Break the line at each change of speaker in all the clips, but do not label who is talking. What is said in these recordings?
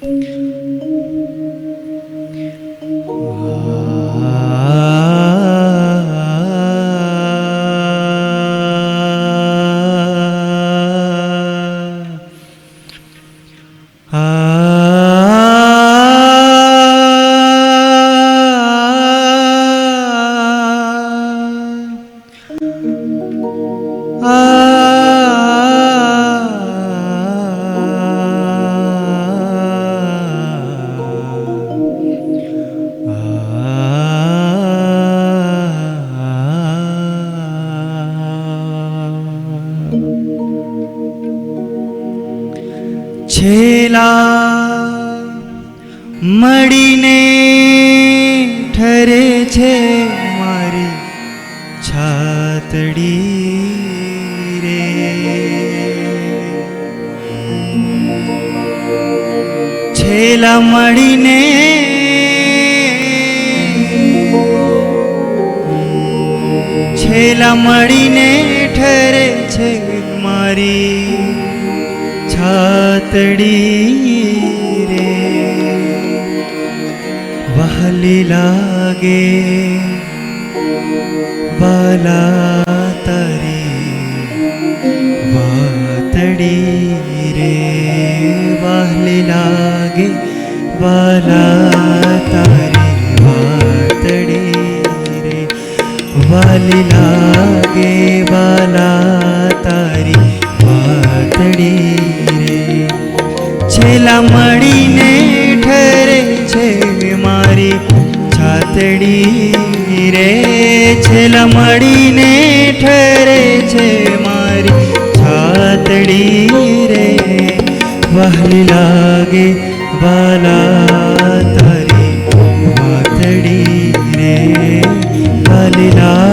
Thank you. છેલા મળીને ઠરે છે મારી છાતડી રે. છેલા મળીને છેલા મળીને છાતડી રે વહલી લાગે વાલા તારી વાતડી રે વહલી લાગે વાલા તારી વાતડી રે વાલી લાગે છેલ્લા મળીને ઠરે છે મારી છાતડી રે. છેલા મળીને ઠરે છે મારી છાતડી રે. વહલી લાગે બાલા તારી વાતડી રે. વહલી લાગે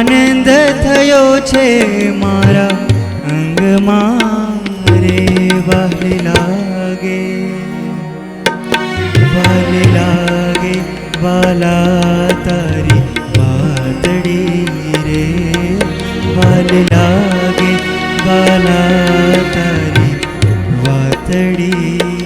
આનંદ થયો છે મારા અંગમાં રે વહલી લાગે વાલી લાગે, વાલા તારી વાતડી રે વાલી લાગે, વાલા તારી વાતડી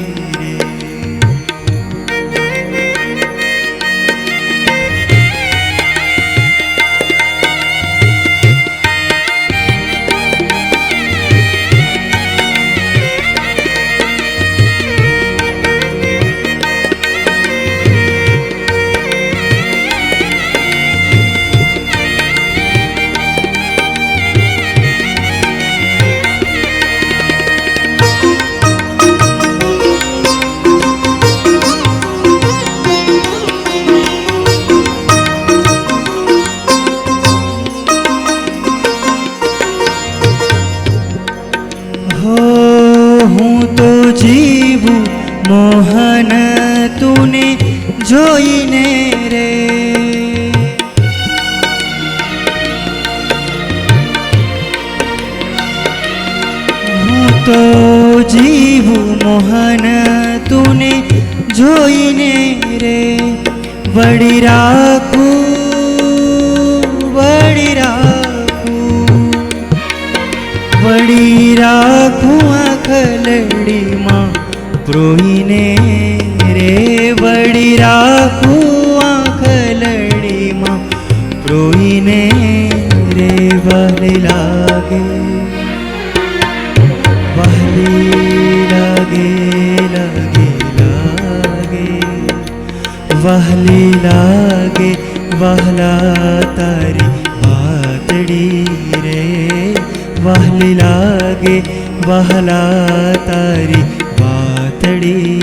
હો હું તો જીવું મોહન તુને જોઈને રે. હું તો જીવું મોહન તુને જોઈને રે. વળી રાખું प्रोहिणे रे बडी रामा प्रोहिणे रे वहल गे वहली लगे लगे लगे। वहली लगे वहला तारी बाडी रे। वहली लगे वहला तारी રે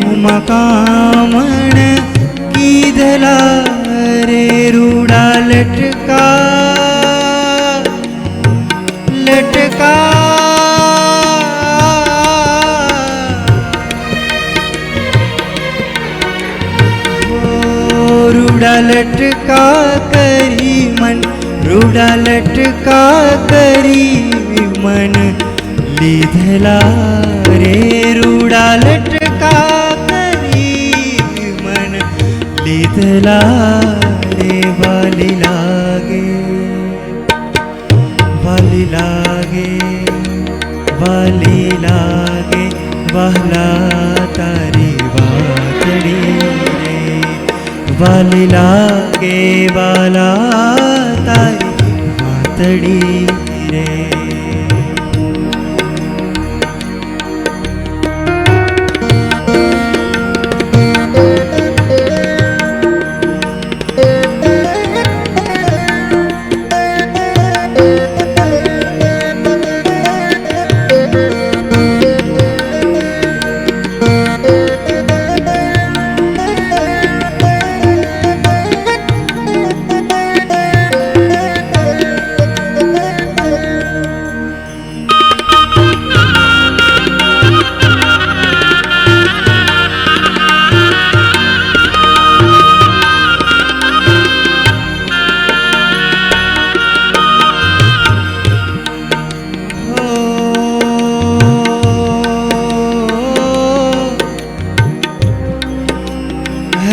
નેણુમાં કામણ કીધલા રે રૂડા લટકા લટકા. રૂડા લટકા કરી મન, રૂડા લટકા કરી મન, લીધલા રે રૂડા લટકા. बदलाने वाली लागे वाली लागे वाली लागे वहला तारी बाडी रे। वाली लागे वाला तारी पाणि रे।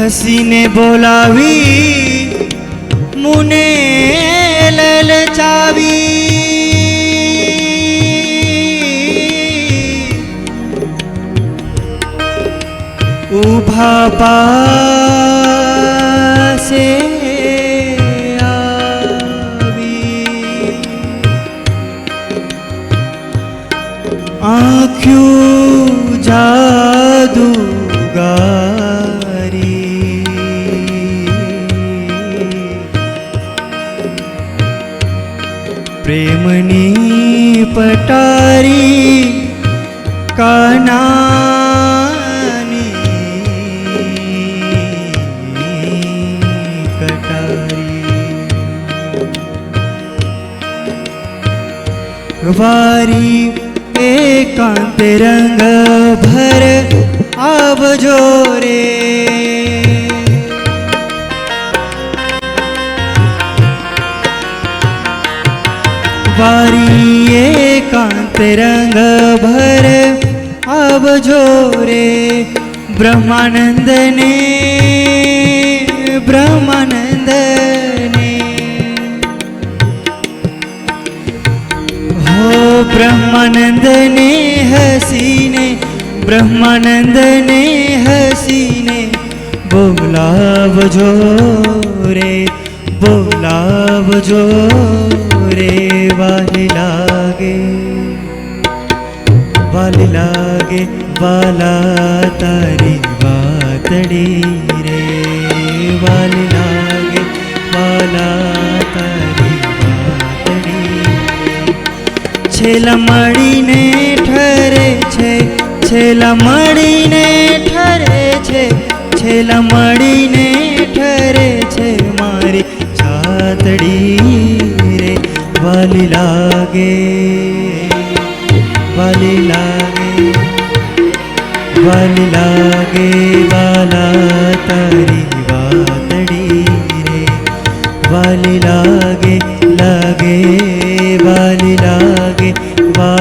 હસીને બોલાવી મુને લલચાવી ઊભા પાસે આવી આંખ્યું કનાની કાનાની વારી એકાંત રંગ ભર આવજો રે એકાંત રંગ ભર આવજો રે બ્રહ્માનંદને બ્રહ્માનંદને હો બ્રહ્માનંદને હસીને બ્રહ્માનંદને હસીને બોલાવજો રે બોલાવજો રે વાહી લાગે વાલી લાગે વાલા તારી વાતડી રે વાલી લાગે વાલા તારી વાતડી છેલ્લા મળીને ઠરે છે છેલ્લા મળીને ઠરે છે છેલ્લા મળીને ઠરે છે મારી છાતડી રે વાલી લાગે વાલી લાગે વાલા તારી વાતડી રે વાલી લાગે લાગે વાલી લાગે વાલા